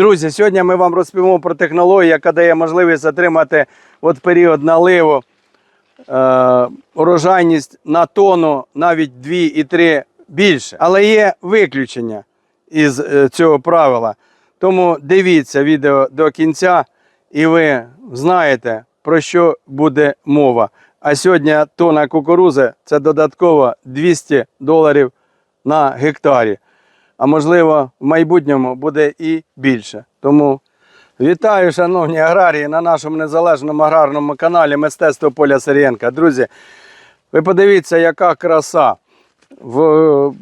Друзі, сьогодні ми вам розповімо про технологію, яка дає можливість отримати от період наливу е, урожайність на тонну, навіть 2 і 3 більше. Але є виключення із е, цього правила. Тому дивіться відео до кінця, і ви знаєте, про що буде мова. А сьогодні тонна кукурузи це додатково 200 доларів на гектарі. А можливо, в майбутньому буде і більше. Тому вітаю, шановні аграрії, на нашому незалежному аграрному каналі Мистецтво Поля Сирієнка. Друзі, ви подивіться, яка краса. В...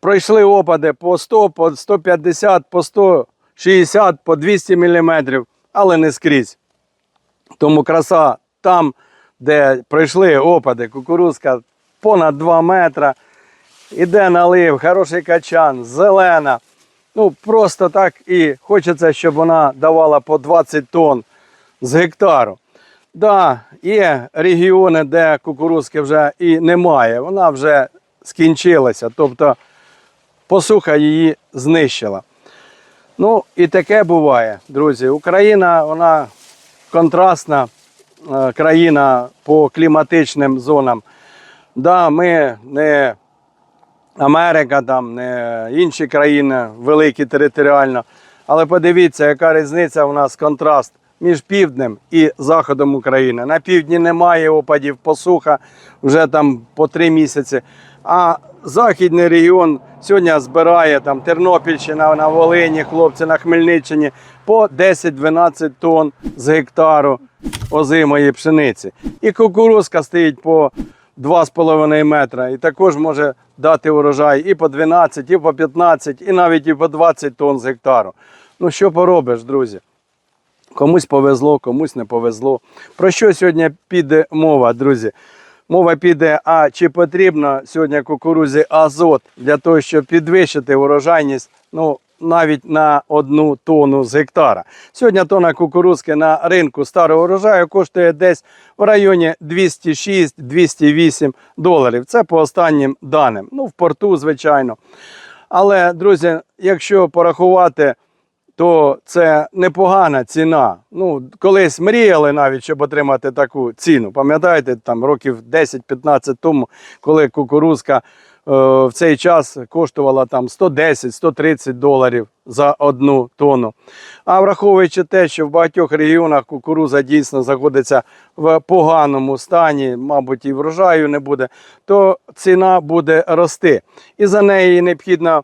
Пройшли опади по 100, по 150, по 160, по 200 мм, але не скрізь. Тому краса там, де пройшли опади, кукурузка понад 2 метри. Іде налив, хороший качан, зелена. Ну, просто так і хочеться, щоб вона давала по 20 тонн з гектару. Да, є регіони, де кукурузки вже і немає. Вона вже скінчилася. Тобто посуха її знищила. Ну, і таке буває, друзі. Україна, вона контрастна е, країна по кліматичним зонам. Да, ми не Америка, там, інші країни великі територіально. Але подивіться, яка різниця у нас контраст між півднем і заходом України. На півдні немає опадів, посуха вже там по три місяці. А західний регіон сьогодні збирає там Тернопільщина на Волині, хлопці на Хмельниччині по 10-12 тонн з гектару озимої пшениці. І кукурузка стоїть по 2,5 метра і також може дати урожай і по 12, і по 15, і навіть і по 20 тонн з гектару. Ну що поробиш, друзі? Комусь повезло, комусь не повезло. Про що сьогодні піде мова, друзі? Мова піде, а чи потрібно сьогодні кукурузі азот для того, щоб підвищити урожайність ну, навіть на одну тонну з гектара. Сьогодні тонна кукурузки на ринку старого урожаю коштує десь в районі 206-208 доларів. Це по останнім даним. Ну, в порту, звичайно. Але, друзі, якщо порахувати то це непогана ціна. Ну, колись мріяли навіть, щоб отримати таку ціну. Пам'ятаєте, там років 10-15 тому, коли кукурузка е, в цей час коштувала там 110-130 доларів за одну тонну. А враховуючи те, що в багатьох регіонах кукуруза дійсно знаходиться в поганому стані, мабуть, і врожаю не буде, то ціна буде рости. І за неї необхідно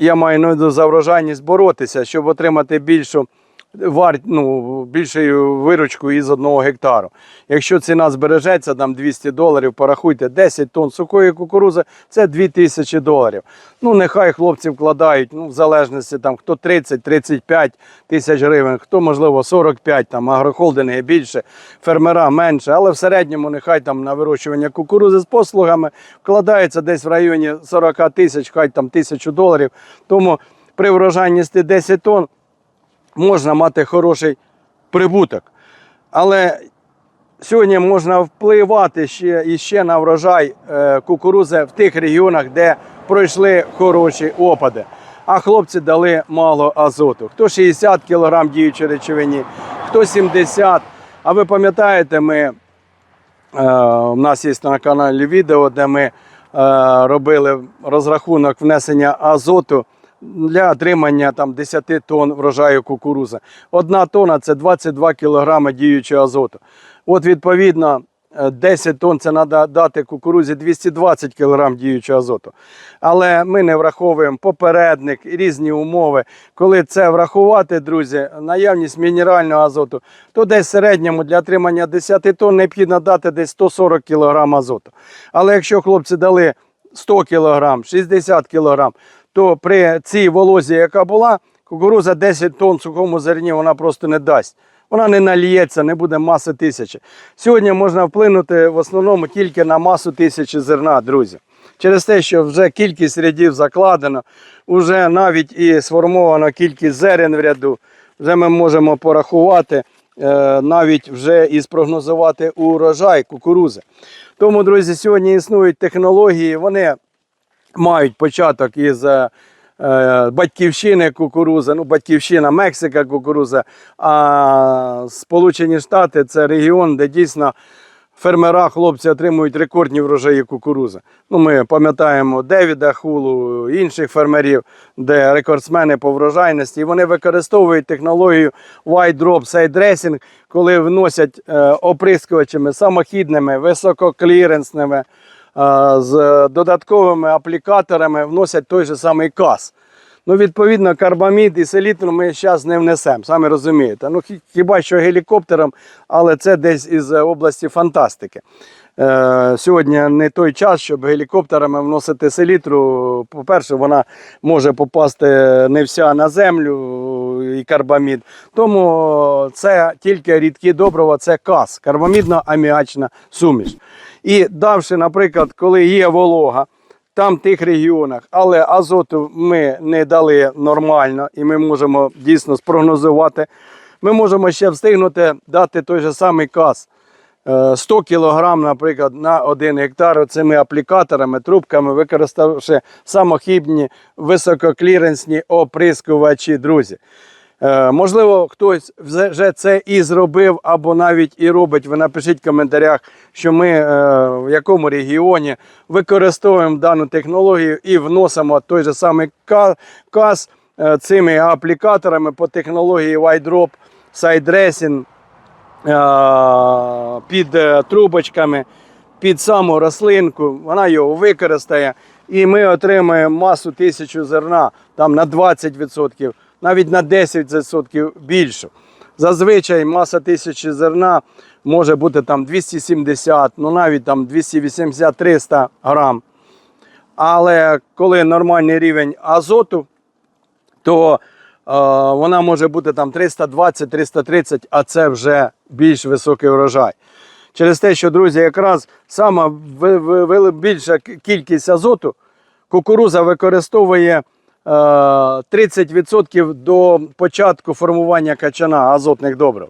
я маю увазі за врожайність боротися, щоб отримати більшу вар... ну, більшу виручку із одного гектару. Якщо ціна збережеться, там 200 доларів, порахуйте, 10 тонн сухої кукурузи це 2000 доларів. Ну, нехай хлопці вкладають, ну, в залежності там хто 30-35 тисяч гривень, хто, можливо, 45, там агрохолдинги більше, фермера менше, але в середньому нехай там на вирощування кукурузи з послугами вкладається десь в районі 40 тисяч, хай там тисячу доларів. Тому при врожайності 10 тонн можна мати хороший прибуток. Але сьогодні можна впливати ще і ще на врожай е, кукурузи в тих регіонах, де пройшли хороші опади. А хлопці дали мало азоту. Хто 60 кг діючої речовині, хто 70. А ви пам'ятаєте, ми, е, у нас є на каналі відео, де ми е, робили розрахунок внесення азоту для отримання там, 10 тонн врожаю кукурузи. Одна тонна це 22 кг діючого азоту. От, відповідно, е, 10 тонн це треба дати кукурузі 220 кг діючого азоту. Але ми не враховуємо попередник різні умови. Коли це врахувати, друзі, наявність мінерального азоту, то десь в середньому для отримання 10 тонн необхідно дати десь 140 кг азоту. Але якщо хлопці дали 100 кг, 60 кг, то при цій волозі, яка була, кукуруза 10 тонн сухому зерні вона просто не дасть. Вона не нальється, не буде маси тисячі. Сьогодні можна вплинути в основному тільки на масу тисячі зерна, друзі. Через те, що вже кількість рядів закладено, вже навіть і сформовано кількість зерен в ряду, вже ми можемо порахувати, е, навіть вже і спрогнозувати урожай кукурузи. Тому, друзі, сьогодні існують технології, вони мають початок із е, е, батьківщини кукуруза, ну, батьківщина Мексика кукуруза, а Сполучені Штати це регіон, де дійсно фермера, хлопці отримують рекордні врожаї кукурузи. Ну, ми пам'ятаємо Девіда Хулу, інших фермерів, де рекордсмени по врожайності. І вони використовують технологію White Drop Side Dressing, коли вносять е, оприскувачами самохідними, висококліренсними, з додатковими аплікаторами вносять той же самий каз. Ну, відповідно, карбамід і селітру ми зараз не внесемо, самі розумієте. Ну, хіба що гелікоптером, але це десь із е, області фантастики. Е, сьогодні не той час, щоб гелікоптерами вносити селітру. По-перше, вона може попасти не вся на землю і карбамід. Тому це тільки рідкі добрива, це каз, карбамідно-аміачна суміш. І давши, наприклад, коли є волога, там в тих регіонах, але азоту ми не дали нормально, і ми можемо дійсно спрогнозувати. Ми можемо ще встигнути дати той же самий каз. Е, 100 кг, наприклад, на 1 гектар цими аплікаторами, трубками, використавши самохідні висококліренсні оприскувачі, друзі. Е, Можливо, хтось вже це і зробив, або навіть і робить. Ви напишіть в коментарях, що ми е, в якому регіоні використовуємо дану технологію і вносимо той же самий ка- каз е, цими аплікаторами по технології White Drop, Side під трубочками, під саму рослинку. Вона його використає, і ми отримаємо масу тисячу зерна там на 20%, навіть на 10% більшу. Зазвичай маса тисячі зерна може бути там 270, ну навіть там 280-300 грам. Але коли нормальний рівень азоту, то е, вона може бути там 320-330, а це вже більш високий урожай. Через те, що, друзі, якраз сама більша кількість азоту кукуруза використовує 30% до початку формування качана азотних добрив.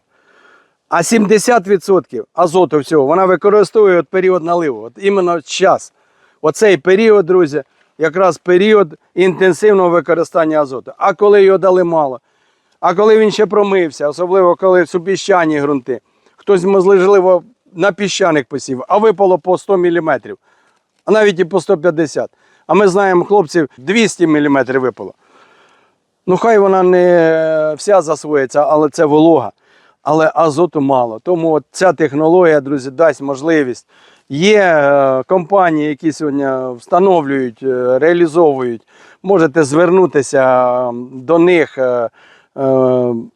А 70% азоту всього вона використовує от період наливу. От іменно час. Оцей період, друзі, якраз період інтенсивного використання азоту. А коли його дали мало, а коли він ще промився, особливо коли супіщані ґрунти, хтось, можливо, на піщаних посів, а випало по 100 мм, а навіть і по 150. А ми знаємо хлопців 200 мм випало. Ну, хай вона не вся засвоїться, але це волога. Але азоту мало. Тому от ця технологія, друзі, дасть можливість. Є е, компанії, які сьогодні встановлюють, е, реалізовують. Можете звернутися до них е,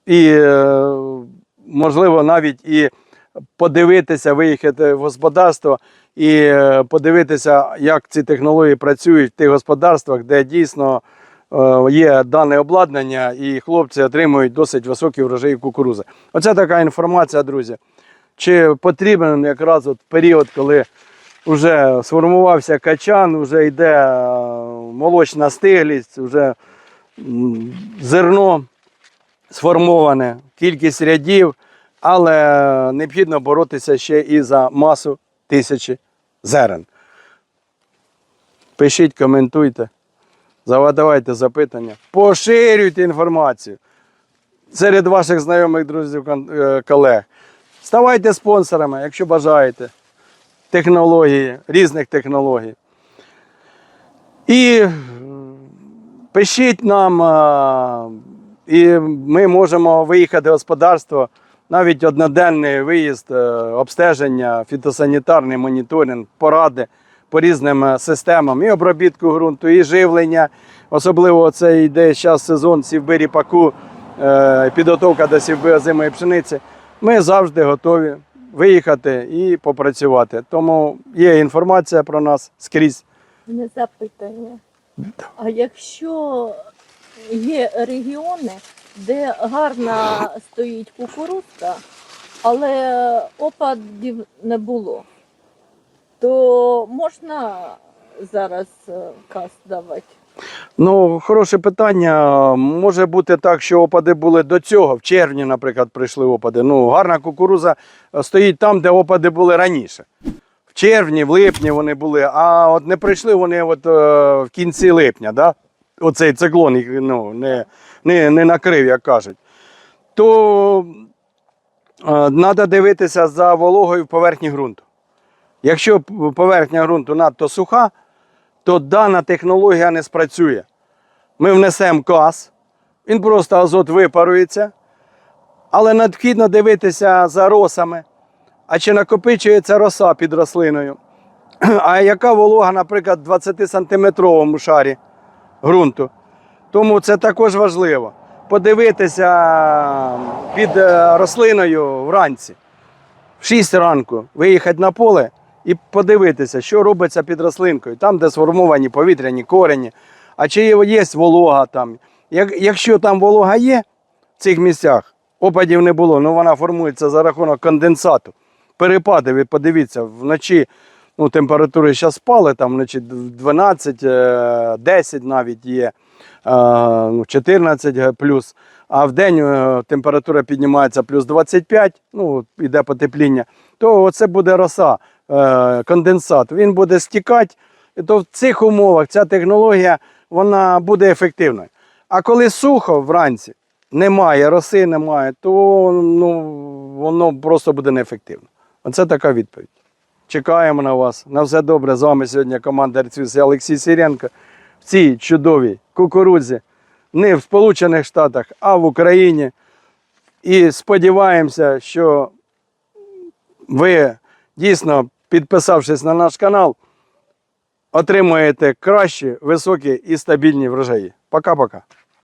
і, можливо, навіть і подивитися, виїхати в господарство і е, подивитися, як ці технології працюють в тих господарствах, де дійсно е, є дане обладнання, і хлопці отримують досить високі врожаї кукурузи. Оце така інформація, друзі. Чи потрібен якраз от період, коли вже сформувався качан, вже йде е, молочна стиглість, вже зерно сформоване, кількість рядів, але необхідно боротися ще і за масу тисячі зерен. Пишіть, коментуйте, задавайте запитання, поширюйте інформацію серед ваших знайомих друзів, е, колег. Ставайте спонсорами, якщо бажаєте технології, різних технологій. І пишіть нам, і ми можемо виїхати в господарство, навіть одноденний виїзд, е, обстеження, фітосанітарний моніторинг, поради по різним е, системам і обробітку ґрунту, і живлення. Особливо це йде зараз сезон сівби ріпаку, е, підготовка до сівби озимої пшениці. Ми завжди готові виїхати і попрацювати. Тому є інформація про нас скрізь. Не запитання. А якщо є регіони, де гарно стоїть кукурудзка, але опадів не було, то можна зараз е, каз давати? Ну, хороше питання. Може бути так, що опади були до цього. В червні, наприклад, прийшли опади. Ну, гарна кукуруза е, стоїть там, де опади були раніше. В червні, в липні вони були, а от не прийшли вони от, е, в кінці липня. Да? Оцей циклон ну, не, не, не накрив, як кажуть, то треба дивитися за вологою в поверхні ґрунту. Якщо поверхня ґрунту надто суха, то дана технологія не спрацює. Ми внесемо каз, він просто азот випарується, але необхідно дивитися за росами, а чи накопичується роса під рослиною. А яка волога, наприклад, в 20-сантиметровому шарі ґрунту. Тому це також важливо. Подивитися під е, рослиною вранці, в 6 ранку, виїхати на поле і подивитися, що робиться під рослинкою, там, де сформовані повітряні корені, а чи є, волога там. Якщо там волога є в цих місцях, опадів не було, ну вона формується за рахунок конденсату. Перепади, ви подивіться, вночі ну, температури зараз спали, там вночі 12, е, 10 навіть є, е, ну, 14 плюс, а в день е, температура піднімається плюс 25, ну, іде потепління, то це буде роса, е, конденсат. Він буде стікати, то в цих умовах ця технологія вона буде ефективною. А коли сухо вранці, немає роси, немає, то ну, воно просто буде неефективно. Оце така відповідь. Чекаємо на вас. На все добре. З вами сьогодні команда Ерцвіс і Олексій Сіренко в цій чудовій кукурудзі. Не в Сполучених Штатах, а в Україні. І сподіваємося, що ви дійсно, підписавшись на наш канал, отримуєте кращі, високі і стабільні врожаї. Пока-пока.